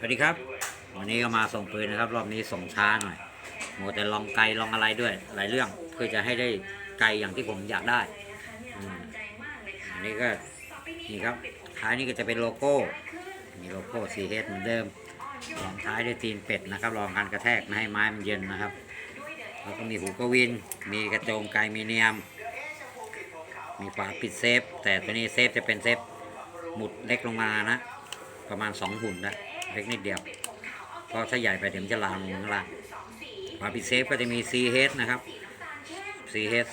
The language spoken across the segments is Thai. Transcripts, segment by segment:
สวัสดีครับ วันนี้ก็มาส่งปืนนะครับ รอบนี้ส่งช้าหน่อยโมแต่ลองไกลลองอะไรด้วย หลายเรื่องเพื่อจะให้ได้ไกลอย่างที่ผมอยากได้อันนี้ก็นี่ครับท้ายนี้ก็จะเป็นโลโก้มีโลโก้ CH เหมือนเดิมรองท้ายด้วยตีนเป็ดนะครับรองการกระแทกให้ไม้มันเย็นนะครับแล้วก็มีหูกวิน มีกระโจมไกลมีเนียม มีฝาปิดเซฟ แต่ตัวนี้เซฟจะเป็นเซฟหมุดเล็กลงมานะ ประมาณ2หุ่นนะเล็กนิดเดียวเพราะถ้าใหญ่ไปเดี๋ยวมันจะลามลงข้างล่างฝาปิดเซฟก็จะมี CH นะครับ CH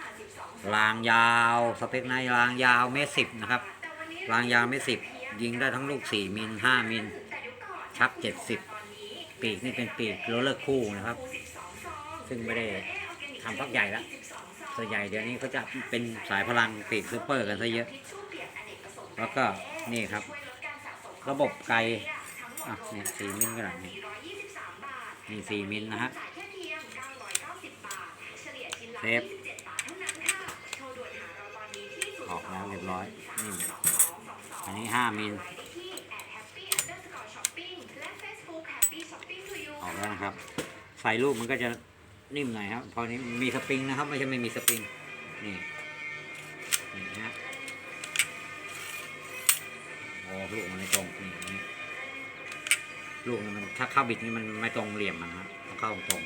2020รางยาวสเปคในรางยาวเมตรสิบนะครับรางยาวเมตรสิบยิงได้ทั้งลูก 4 มิล 5 มิล ชัก 70 ปีกนี่เป็นปีกโรลเลอร์คู่นะครับ ซึ่งไม่ได้ทำพักใหญ่แล้วส่วนใหญ่เดี๋ยวนี้เขาจะเป็นสายพลังปีกซูเปอร์กันซะเยอะ แล้วก็นี่ครับ ระบบไกลอะเนี่ยสี่มิลก็ได้นี่นี่สี่มิลนะฮะเซฟออกแล้วเรียบร้อยนี่อันนี้ห้ามิลออกแล้วนะครับ ใส่ลูกมันก็จะนิ่มหน่อยครับพอนี้มีสปริงนะครับ ไม่ใช่ไม่มีสปริงนี่นี่ นะฮะโอ้ลูกมันไม่ตรงนี่นี่ลูกมันถ้าเข้าบิดนี่มันไม่ตรงเหลี่ยมมันนะต้องเข้าตรง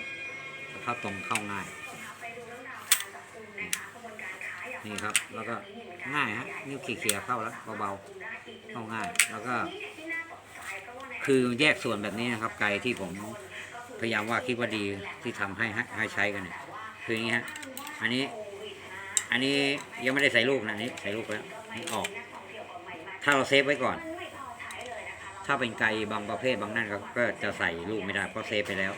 ถ้าเข้าตรงเข้าง่าย นี่ครับแล้วก็ง่ายฮะนิ้วเขี่ยๆเข้าแล้วเบาๆเข้าง่าย แล้วก็ คือแยกส่วนแบบนี้นะครับ ไกลที่ผมพยายามว่าคิดว่าดีที่ทำให้ให้ให้ใช้กันเนี่ยคืออย่างนี้ฮะอันนี้ อันนี้ยังไม่ได้ใส่ลูกนะอันนี้ใส่ลูกไปแล้วนี่ออก ถ้าเราเซฟไว้ก่อน ถ้าเป็นไกลบางประเภทบางนั่นก็ก็จะใส่ลูกไม่ได้เพราะเซฟไปแล้ว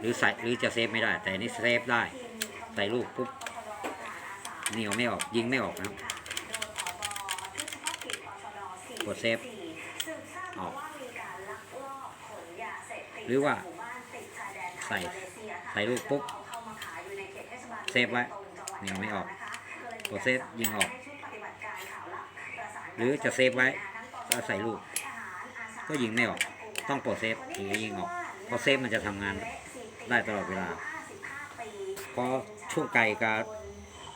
หรือใส่หรือจะเซฟไม่ได้ แต่อันนี่เซฟได้ ใส่ลูกปุ๊บเหนียวไม่ออกยิงไม่ออกนะครับกดเซฟออก หรือว่า ใส่ใส่ลูกปุ๊บเซฟไว้เหนียวไม่ออกกดเซฟยิงออก หรือจะเซฟไว้แล้วใส่ลูก ก็ยิงไม่ออก ต้องปลดเซฟถึงจะยิงออกเพราะเซฟมันจะทำงานได้ตลอดเวลาเพราะช่วงไกลกับ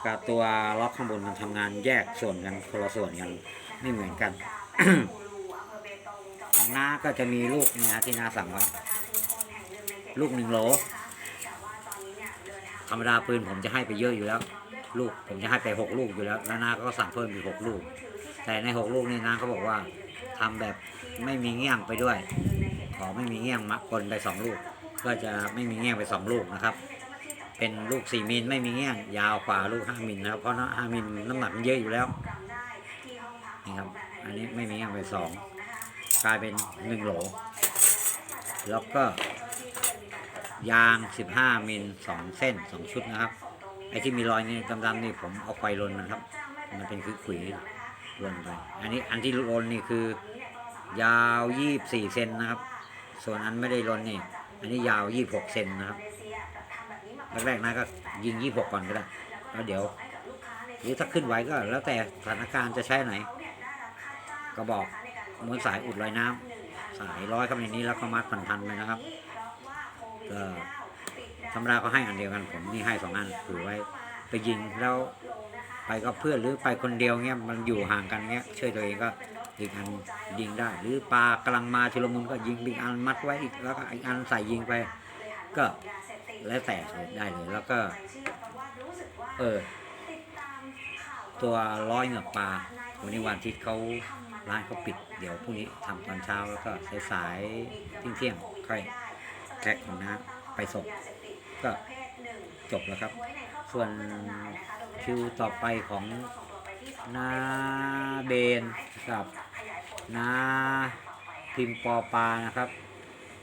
กับตัวล็อกข้างบนมันทำงานแยกส่วนกันคนละส่วนกันไม่เหมือนกัน ของน้าก็จะมีลูกนี่นะที่น้าสั่งไว้ลูกหนึ่งโหลธรรมดาปืนผมจะให้ไปเยอะอยู่แล้ว ลูกผมจะให้ไปหกลูกอยู่แล้วแล้วน้าก็สั่งเพิ่มอีกหกลูก แต่ในหกลูกนี่น้าเขาบอกว่าทำแบบไม่มีเงี้ยงไปด้วย ขอไม่มีเงี้ยงมะกลไปสองลูก ก็จะไม่มีเงี้ยงไปสองลูกนะครับ เป็นลูกสี่มิลไม่มีเงี้ยง ยาวกว่าลูกห้ามิลนะครับเพราะห้ามิลน้ำหนักมันเยอะอยู่แล้วนี่ครับอันนี้ไม่มีเงี้ยงไปสองกลายเป็นหนึ่งโหล แล้วก็ยาง 15 มิล2เส้น 2 ชุดนะครับ ไอ้ที่มีรอยนี่ดำๆนี่ผมเอาไฟลนนะครับ มันเป็นคือขุย ลนไปอันนี้อันที่ลนนี่คือ ยาว24เซนนะครับ ส่วนอันไม่ได้ลนนี่ อันนี้ยาว26เซนนะครับแรกๆนะก็ยิง26ก่อนก็ได้แล้วเดี๋ยว หรือถ้าขึ้นไหวก็แล้วแต่สถานการณ์จะใช้ไหนก็บอกม้วนสายอุดรอยน้ำสายร้อยเข้าในนี้แล้วก็มัดพันๆไปนะครับก็ธรรมดาก็ให้อันเดียวกันผมนี่ให้สองอันถือไว้ ไปยิงแล้ว ไปกับเพื่อนหรือไปคนเดียวเงี้ยมันอยู่ห่างกันเงี้ยช่วยตัวเองก็อีกอันยิงได้ หรือปลากำลังมาชุลมุนก็ยิงอีกอันมัดไว้อีกแล้วก็อีกอันใส่ยิงไป ก็แล้วแต่ได้เลยแล้วก็เออตัวร้อยเหงือกปลาวันนี้วันอาทิตย์เขาร้านเขาปิด เดี๋ยวพรุ่งนี้ทำตอนเช้าแล้วก็สายๆเที่ยงๆค่อยแพ็คของนะไปส่งก็จบแล้วครับ ส่วน คิวต่อไปของนาเบนกับนาพิมพ์ปอปานะครับ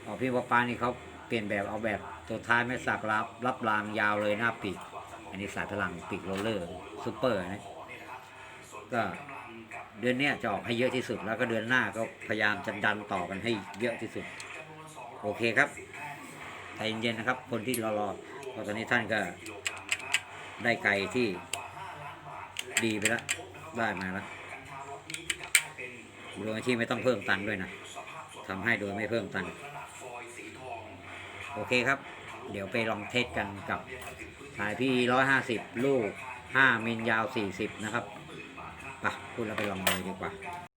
ออพิมพ์ปอปานี่เขาเปลี่ยนแบบเอาแบบตัวท้ายไม่สักรับรับรางยาวเลยหน้าปีก อันนี้สายพลังปีกโรลเลอร์ซูเปอร์นะก็เดือนนี้จะออกให้เยอะที่สุดแล้วก็เดือนหน้าก็พยายามจะดันต่อกันให้เยอะที่สุด โอเคครับใจเย็นๆนะครับ คนที่รอรอเพราะตอนนี้ท่านก็ ได้ไก่ที่ดีไปแล้วได้มาแล้วโดยที่ไม่ต้องเพิ่มตังค์ด้วยนะทำให้โดยไม่เพิ่มตังค์โอเคครับ เดี๋ยวไปลองเทสกันกับสายพี่ร้อยห้าสิบลูกห้ามิลยาวสี่สิบนะครับไปะพูดแล้วไปลองเลยดีกว่า